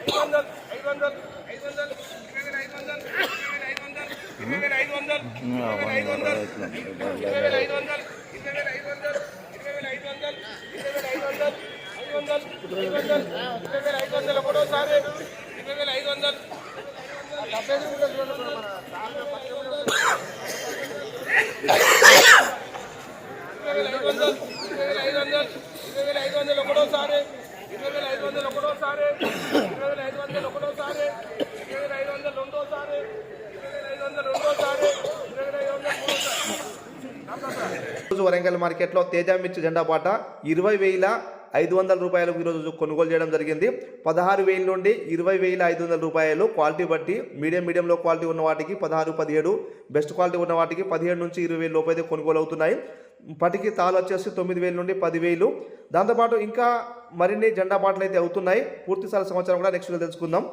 ఐదు వందలు ఐదు వందలు ఐదు వందలు ఇరవై వేల ఐదు వందలు ఇరవై వేల ఐదు వందలు ఇరవై వేల ఐదు వందలు ఇరవై వేల ఐదు వందలు ఇరవై వేల ఐదు వందలు ఐదు వందలు ఐదు వందలు ఇరవై వేల ఐదు వందలు ఒకటోసారి ఇరవై వేల ఐదు వందలు ఇరవై వేల ఐదు వందలు ఒకటోసారి ఇరవై వేల ఐదు వందలు ఒకటోసారి ఇరవై వేల ఐదు వందలు రెండోసారి ఇరవై వేల ఐదు వందలు రెండోసారి ఇరవై వేల ఐదు వందలు మూడోసారి ఈరోజు వరంగల్ మార్కెట్లో తేజ మిర్చి జెండా పాట ఇరవై వేల ఐదు వందల రూపాయలకు ఈరోజు కొనుగోలు చేయడం జరిగింది. పదహారు వేల నుండి ఇరవై వేల ఐదు వందల రూపాయలు క్వాలిటీ బట్టి మీడియం మీడియంలో క్వాలిటీ ఉన్న వాటికి పదహారు పదిహేడు బెస్ట్ క్వాలిటీ ఉన్న వాటికి పదిహేడు నుంచి ఇరవై వేల లోపు అయితే కొనుగోలు అవుతున్నాయి. పటికి తాలు వచ్చేసి తొమ్మిది వేల నుండి పదివేలు దాంతోపాటు ఇంకా మరిన్ని జెండా పాటలు అయితే అవుతున్నాయి. పూర్తి సార్ సమాచారం కూడా నెక్స్ట్ తెలుసుకుందాం.